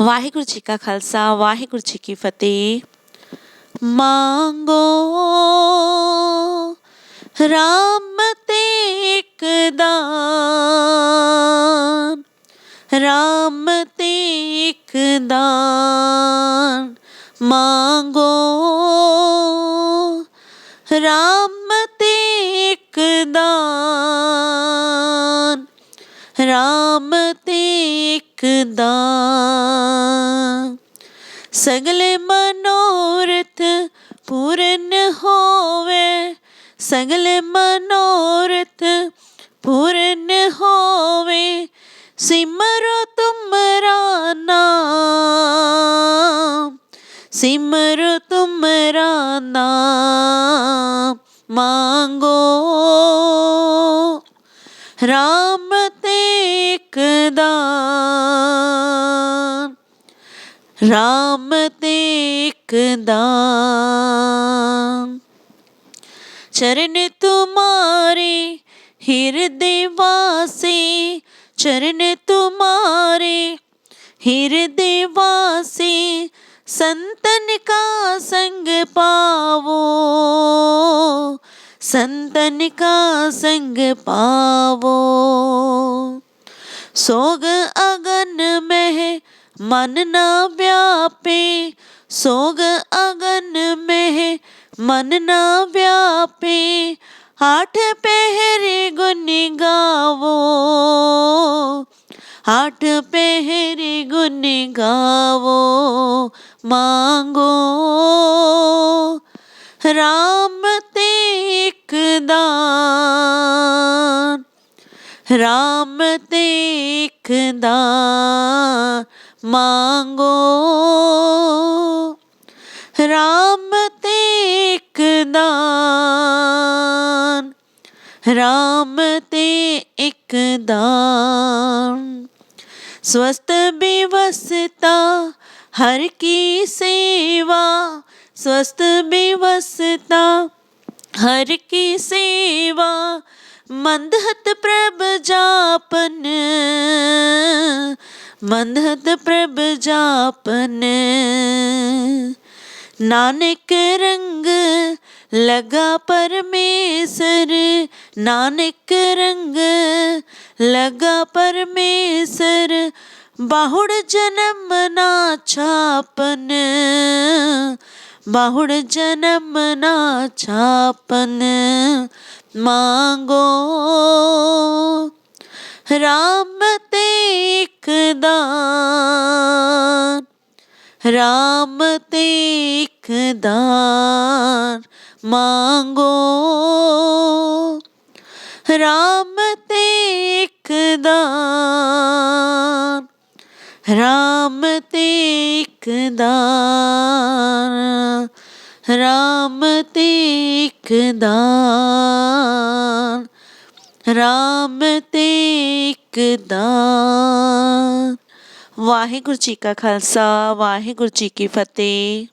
ਵਾਹਿਗੁਰੂ ਜੀ ਕਾ ਖਾਲਸਾ ਵਾਹਿਗੁਰੂ ਜੀ ਕੀ ਫਤਿਹ ਮੰਗੋ ਰਾਮ ਤੇ ਇੱਕ ਦਾਨ ਰਾਮ ਤੇ ਇੱਕ ਦਾਨ ਮੰਗੋ ਰਾਮ ਤੇ ਇੱਕ ਦਾਨ ਰਾਮ ਤੇ ਇੱਕ ਸਗਲੇ ਮਨੋਰਥ ਪੂਰਨ ਹੋਵੇ। ਸਗਲੇ ਮਨੋਰਥ ਪੂਰਨ ਹੋਵੇ। ਸਿਮਰੋ ਤੁਮਰਾ ਨਾਮ ਸਿਮਰੋ ਤੁਮਰਾ ਨਾਮ ਮੰਗੋ। ਰਾਮ तेक दान, राम तेक दान। चरण तुम्हारे हृदय वासे, चरण तुम्हारे हृदय वासे, संतन का संग पावो। संतन का संग पावो। सोग अगन में मन ना व्यापे। सोग अगन में मन ना व्यापे। आठ पहरे गुन गावो। आठ पहरे गुन गावो मांगो। राम दान राम दान मांगो। राम दान राम ते एक दान स्वस्थ बेवसता, हर की सेवा, स्वस्थ बेवसता ਹਰ ਕੀ ਸੇਵਾ, ਮੰਦਹਤ ਪ੍ਰਭ ਜਾਪਨ। ਮੰਦਹਤ ਪ੍ਰਭ ਜਾਪਨ। ਨਾਨਕ ਰੰਗ ਲਗਾ ਪਰਮੇਸ਼ਰ, ਨਾਨਕ ਰੰਗ ਲਗਾ ਪਰਮੇਸ਼ਰ, ਬਾਹੁੜ ਜਨਮ ਨਾ ਛਾਪਨ। बाहुड़ जन्म ना छापन मांगो राम ते एक दान राम ते एक दान मांगो राम ते एक दान ਰਾਮ ਤੇ ਇਕਦਾਰ ਰਾਮ ਤੇ ਇਕਦਾਰ ਰਾਮ ਤੇ ਇਕਦਾਰ ਵਾਹਿਗੁਰੂ ਜੀ ਕਾ ਖਾਲਸਾ, ਵਾਹਿਗੁਰੂ ਜੀ ਕੀ ਫਤਿਹ।